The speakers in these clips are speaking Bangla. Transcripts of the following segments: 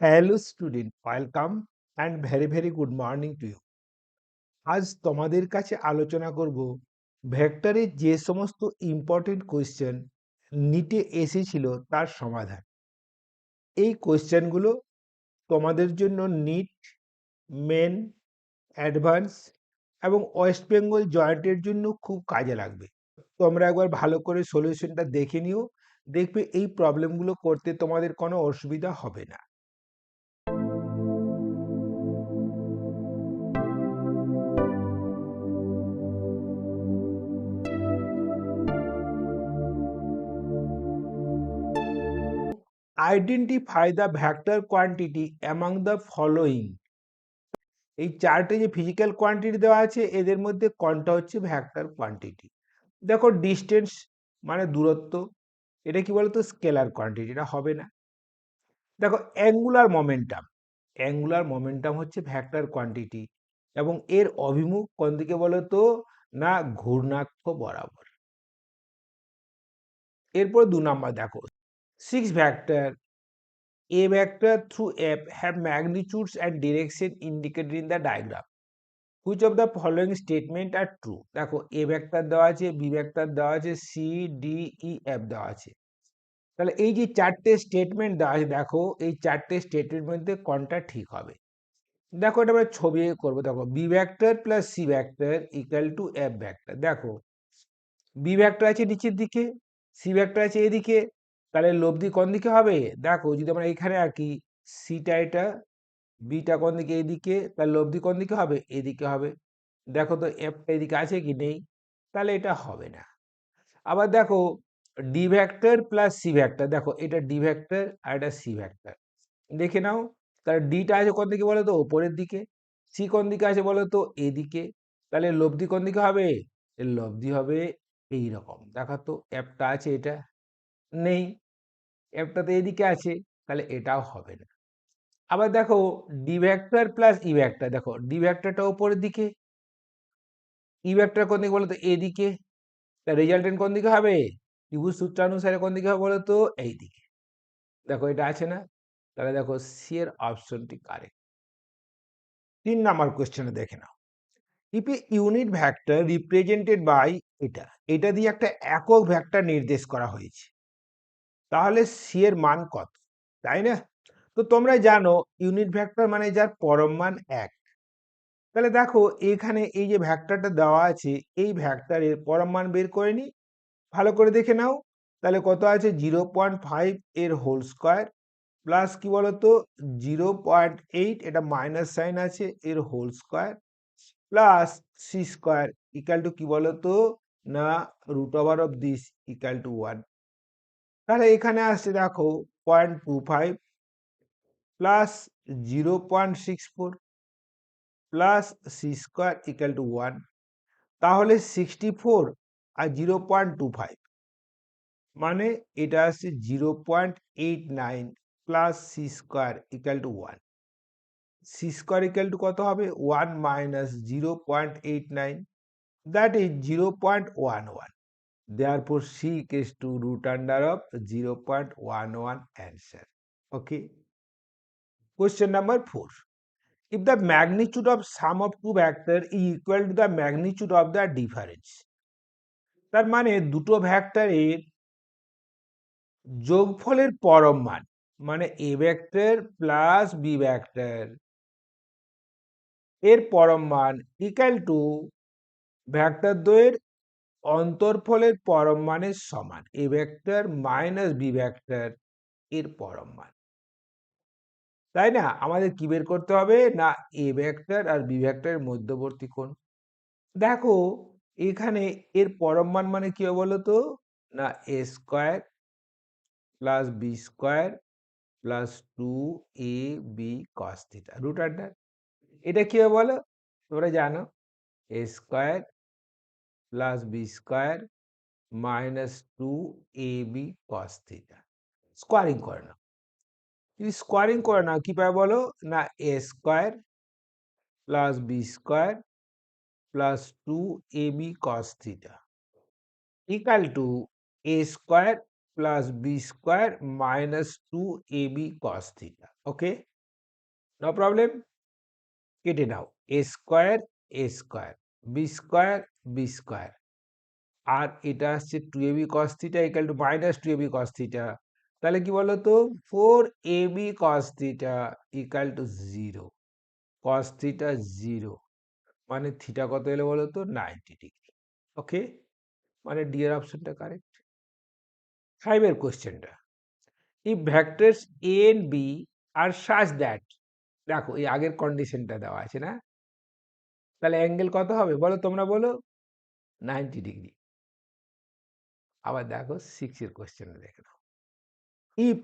Hello student welcome and very very good morning to you আজ তোমাদের কাছে আলোচনা করব ভেক্টরের যে সমস্ত ইম্পর্টেন্ট কোয়েশ্চেন নিটে এসেছিল তার সমাধান। এই কোয়েশ্চেনগুলো তোমাদের জন্য নিট মেন অ্যাডভান্স এবং ওয়েস্ট বেঙ্গল জয়েন্টের জন্য খুব কাজে লাগবে। তোমরা একবার ভালো করে সলিউশনটা দেখে নিও। দেখবে এই প্রবলেমগুলো করতে তোমাদের কোনো অসুবিধা হবে না। Identify the vector quantity among the following এই চারটে যে ফিজিক্যাল কোয়ান্টিটি দেওয়া আছে, এদের মধ্যে কোনটা হচ্ছে ভ্যাক্টর কোয়ান্টিটি দেখো ডিস্টেন্স মানে দূরত্ব, এটা কি বলতো? স্কেলার কোয়ান্টিটি এটা হবে না। দেখো অ্যাঙ্গুলার মোমেন্টাম অ্যাঙ্গুলার মোমেন্টাম হচ্ছে ভ্যাক্টর কোয়ান্টিটি এবং এর অভিমুখ কোন দিকে বলতো? না ঘূর্ণাক্ষ বরাবর। এরপর দু নাম্বার দেখো six vector a vector through f have magnitudes and direction indicated in the diagram. Which of the following statement are true? দেখো, a vector দেওয়া আছে, b vector দেওয়া আছে, c, d e f দেওয়া আছে। তাহলে এই যে চারটে স্টেটমেন্ট দেওয়া আছে, দেখো, এই চারটে স্টেটমেন্টের মধ্যে কোনটা ঠিক হবে? দেখো, এটা আমরা ছবি করব, দেখো B vector plus C vector equal to F vector দেখো বি ভ্যাক্টর আছে নিচের দিকে সি ভ্যাক্টর আছে এদিকে তাহলে লব্ধি কোন দিকে হবে? দেখো, যদি আমরা এখানে আঁকি সিটা এটা বিটা কোন দিকে? এদিকে, তাহলে লব্ধি কোন দিকে হবে? এদিকে হবে। দেখো তো এফটা এদিকে আছে কি নেই? তাহলে এটা হবে না। আবার দেখো D vector plus C vector দেখো, এটা ডি ভ্যাক্টর আর এটা সি ভ্যাক্টর দেখে নাও, তাহলে ডিটা আছে কোন দিকে বলো তো ওপরের দিকে। সি কোন দিকে আছে বলো তো এদিকে। তাহলে লব্ধি কোন দিকে হবে? লব্ধি হবে এই রকম দেখো তো অ্যাপটা আছে এটা। নেই। অ্যাপটা তো এদিকে আছে, তাহলে এটাও হবে না। আবার দেখো D vector plus E vector দেখো ডি ভ্যাক্টরটা উপরের দিকে ই ভ্যাক্টর কোন দিকে বলো তো এদিকে। তা রেজাল্টেন্ট কোন দিকে হবে? ত্রিভুজ সূত্রানুসারে কোন দিকে হবে বলো তো এই দিকে দেখো, এটা আছে না? তাহলে দেখো সি এর অপশনটি কারেক্ট। তিন নাম্বার কোয়েশ্চেনে দেখে নাও। If a unit vector represented by এটা এটা দিয়ে একটা একক ভ্যাক্টর নির্দেশ করা হয়েছে। তাহলে সি এর মান কত? তাই না? তো তোমরা জানো ইউনিট ভ্যাক্টর মানে যার পরম মান এক। তাহলে দেখো এখানে এই যে ভ্যাক্টরটা দেওয়া আছে, এই ভ্যাক্টরের পরম মান বের করে নি। ভালো করে দেখে নাও। তাহলে কত আছে? জিরো পয়েন্ট ফাইভ এর হোল স্কোয়ার প্লাস কি বলতো? জিরো পয়েন্ট এইট এটা মাইনাস সাইন আছে, এর whole square plus C square equal to কি বলতো? না root over of this equal to one তাহলে এখানে আসছে দেখো point two five plus zero point six four plus C square equal to one তাহলে সিক্সটি ফোর আর জিরো পয়েন্ট টু ফাইভ মানে এটা আসছে zero point eight nine plus C square equal to one C square equal to কত হবে? One minus zero point eight nine that is zero point one one Therefore, C equals to root under of 0.11 answer. Okay. Question number 4. If the magnitude of sum of two vector is equal to the magnitude of the difference. তার মানে দুটো ভ্যাক্টরের যোগফলের পরম মান মানে A vector plus B vector এর পরম মান ইকাল টু ভ্যাক্টর দ্বয়ের অন্তরফলের পরম মানের সমান। A vector minus B vector এর পরম মান। তাই না? আমাদের কি বের করতে হবে? না এ ভেক্টর আর বি ভেক্টরের মধ্যবর্তী কোণ। দেখো, এখানে এর পরম মান মানে কি বলো তো না A square plus B square plus two A B cos theta root under এটা কি হবে বলো? তোমরা জানো? A square plus B square minus two A B cos theta squaring করে নাও যদি স্কোয়ারিং করে নাও কি পাবে বলো না A square plus B square plus two A B cos theta equal to A square plus b square minus 2ab cos theta okay no problem কেটে নাও a square a square. B square b square. আর এটা আসছে two AB cos theta equal to minus two AB cos theta তাহলে কি বলতো? Four AB cos theta equal to zero cos theta zero মানে থিটা কত এলো বলো তো নাইনটি ডিগ্রি ওকে মানে ডিয়ার অপশনটা কারেক্ট ফাইভের কোয়েশ্চেনটা if vectors A and B are such that দেখো, এই আগের কন্ডিশনটা দেওয়া আছে না? তাহলে অ্যাঙ্গেল কত হবে? বলো তোমরা বলো। নাইনটি ডিগ্রি আবার দেখো সিক্স এর কোয়েশ্চেন দেখে নাও if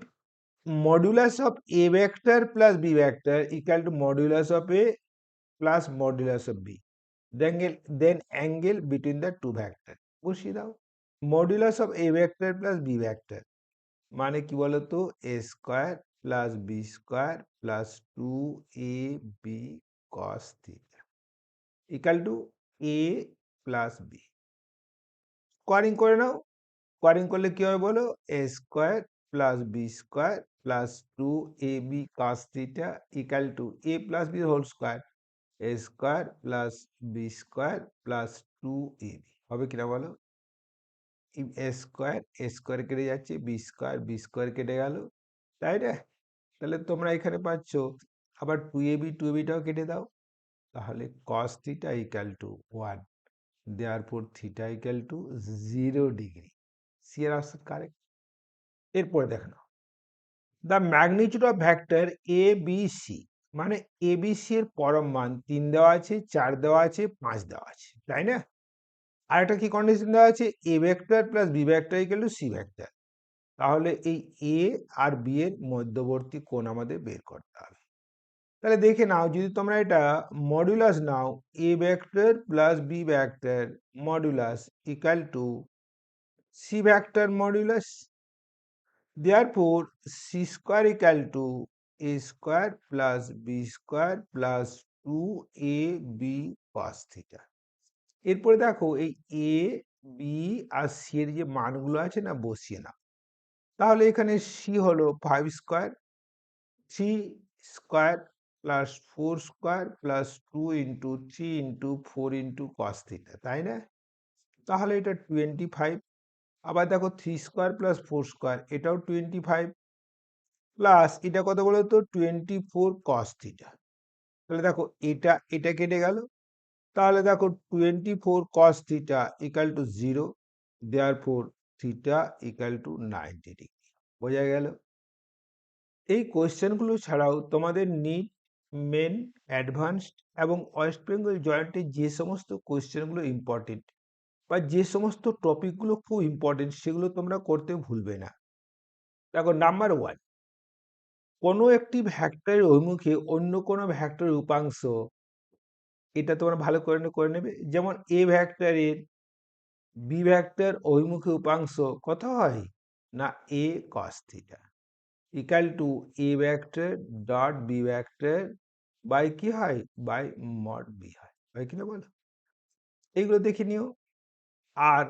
modulus of A vector plus B vector equal to modulus of A plus modulus of B then then angle between the two vector বসিয়ে দাও। Modulus of A vector plus B vector মানে কি বলতো? A square plus B square plus two A B cos theta equal to A plus B. Squaring করে নাও। স্কোয়ারিং করলে কি হবে বলো? A square plus B square plus two A B cos theta equal to A plus B whole square. A square plus B square plus two A B. হবে কিনা বলো? এ স্কোয়ার এ স্কোয়ার কেটে যাচ্ছে, বি স্কোয়ার বি স্কোয়ার কেটে গেল। তাই না? তাহলে তোমরা এখানে পাচ্ছ। আবার two A B, two A বিটাও কেটে দাও। তাহলে cos theta equal to one. পর theta equal to zero degree C এর অপশন কারেক্ট এরপরে দেখো the magnitude of vector A B C মানে এ বি সি এর পরম মান তিন দেওয়া আছে, চার দেওয়া আছে, পাঁচ দেওয়া আছে, তাই না? আর একটা কি কন্ডিশন দেওয়া আছে? A vector plus B vector equal to C vector তাহলে এই এ আর বি এর মধ্যবর্তী কোণ আমাদের বের করতে হবে। তাহলে দেখে নাও, যদি তোমরা এটা modulus now A vector plus B vector modulus equal to C vector modulus therefore C square equal to A square plus B square plus two A B cos theta এরপরে দেখো, এই এ বি আর সি এর যে মানগুলো আছে না, বসিয়ে নাও। তাহলে এখানে সি হলো five square three square plus four square plus two into three into four into cos theta তাই না? তাহলে এটা টোয়েন্টি ফাইভ আবার দেখো three square plus four square এটাও টোয়েন্টি ফাইভ প্লাস এটা কত বলো তো? টোয়েন্টি ফোর কস থিটা তাহলে দেখো এটা এটা কেটে গেল, তাহলে দেখো twenty four cos theta equal to zero therefore theta equal to ninety degree বোঝা গেল? এই কোয়েশ্চেনগুলো ছাড়াও তোমাদের নিট মেন, অ্যাডভান্সড এবং ওয়েস্ট বেঙ্গল জয়েন্টের যে সমস্ত কোয়েশ্চেনগুলো ইম্পর্টেন্ট বা যে সমস্ত টপিকগুলো খুব ইম্পর্টেন্ট সেগুলো তোমরা করতে ভুলবে না। দেখো, নাম্বার ওয়ান, কোনো একটি ভ্যাক্টরের অভিমুখে অন্য কোনো ভ্যাক্টরের উপাংশ, এটা তোমরা ভালো করে করে নেবে। যেমন এ ভ্যাক্টরের বি ভ্যাক্টর অভিমুখে উপাংশ কত হয়? না, A cos theta equal to A vector dot B vector by কি হয়? বাই মড বি হয়। হয় কিনা বলো? এইগুলো দেখে নিও। আর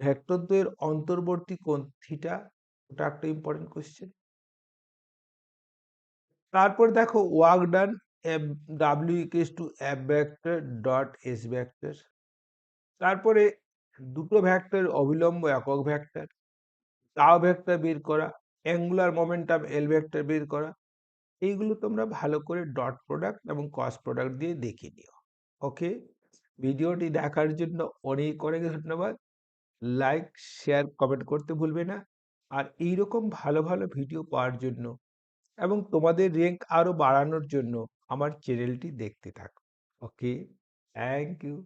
ভেক্টর দ্বয়ের অন্তর্বর্তী কোণ থিটা, ওটা একটা ইম্পর্টেন্ট কোশ্চেন তারপর দেখো work done F W equals to F vector dot S vector. তারপরে দুটো ভ্যাক্টর অবিলম্ব একক ভ্যাক্টর তাও ভ্যাক্টর বের করা, অ্যাঙ্গুলার মোমেন্টাম এল ভেক্টর বের করা এইগুলো তোমরা ভালো করে ডট প্রোডাক্ট এবং কস প্রোডাক্ট দিয়ে দেখে নিও। ওকে ভিডিওটি দেখার জন্য অনেক অনেক ধন্যবাদ। লাইক শেয়ার কমেন্ট করতে ভুলবে না। আর এইরকম ভালো ভালো ভিডিও পাওয়ার জন্য এবং তোমাদের র্যাঙ্ক আরও বাড়ানোর জন্য আমার চ্যানেলটি দেখতে থাকো। Okay thank you